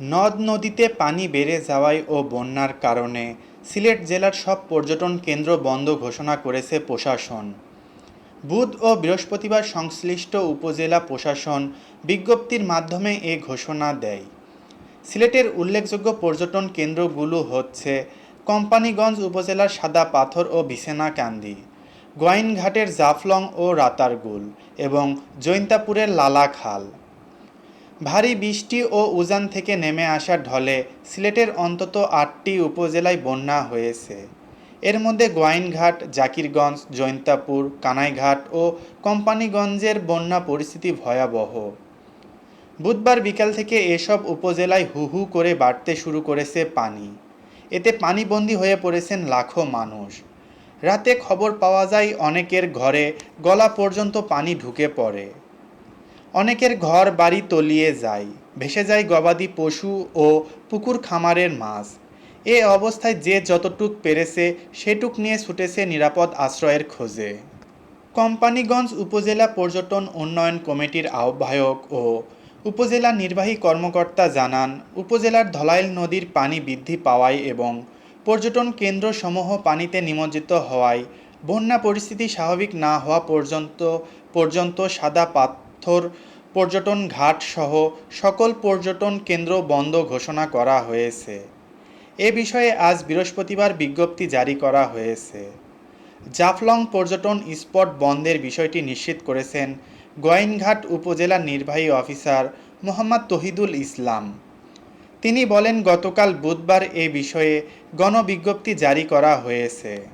নদ নদীতে পানি বেড়ে যাওয়ায় ও বন্যার কারণে সিলেট জেলার সব পর্যটন কেন্দ্র বন্ধ ঘোষণা করেছে প্রশাসন। বুধ ও বৃহস্পতিবার সংশ্লিষ্ট উপজেলা প্রশাসন বিজ্ঞপ্তির মাধ্যমে এ ঘোষণা দেয়। সিলেটের উল্লেখযোগ্য পর্যটন কেন্দ্রগুলো হচ্ছে কোম্পানিগঞ্জ উপজেলার সাদা পাথর ও বিছানাকান্দি গোয়াইনঘাটের জাফলং ও রাতারগুল এবং জৈন্তাপুরের লালাখাল। ভারী বৃষ্টি ও উজান থেকে নেমে আসা ঢলে সিলেটের অন্তত আটটি উপজেলায় বন্যা হয়েছে। এর মধ্যে গোয়াইনঘাট, জাকিরগঞ্জ, জৈন্তাপুর, কানাইঘাট ও কোম্পানিগঞ্জের বন্যা পরিস্থিতি ভয়াবহ। বুধবার বিকাল থেকে এসব উপজেলায় হু হু করে বাড়তে শুরু করেছে পানি। এতে পানিবন্দী হয়ে পড়েছেন লাখো মানুষ। রাতে খবর পাওয়া যায় অনেকের ঘরে গলা পর্যন্ত পানি ঢুকে পড়ে। অনেকের ঘর বাড়ি তলিয়ে যায়, ভেসে যায় গবাদি পশু ও পুকুর খামারের মাছ। এ অবস্থায় যে যতটুক পেরেছে, সেটুক নিয়ে ছুটেছে নিরাপদ আশ্রয়ের খোঁজে। কোম্পানিগঞ্জ উপজেলা পর্যটন উন্নয়ন কমিটির আহ্বায়ক ও উপজেলা নির্বাহী কর্মকর্তা জানান, উপজেলার ধলাইল নদীর পানি বৃদ্ধি পাওয়ায় এবং পর্যটন কেন্দ্রসমূহ পানিতে নিমজ্জিত হওয়ায় বন্যা পরিস্থিতি স্বাভাবিক না হওয়া পর্যন্ত পর্যন্ত সাদা পাথর পর্যটন ঘাট সহ সকল পর্যটন কেন্দ্র বন্ধ ঘোষণা করা হয়েছে। এ বিষয়ে আজ বৃহস্পতিবার বিজ্ঞপ্তি জারি করা হয়েছে। জাফলং পর্যটন স্পট বন্ধের বিষয়টি নিশ্চিত করেছেন গোয়াইনঘাট উপজেলা নির্বাহী অফিসার মোহাম্মদ তহিদুল ইসলাম। তিনি বলেন, গতকাল বুধবার এ বিষয়ে গণবিজ্ঞপ্তি জারি করা হয়েছে।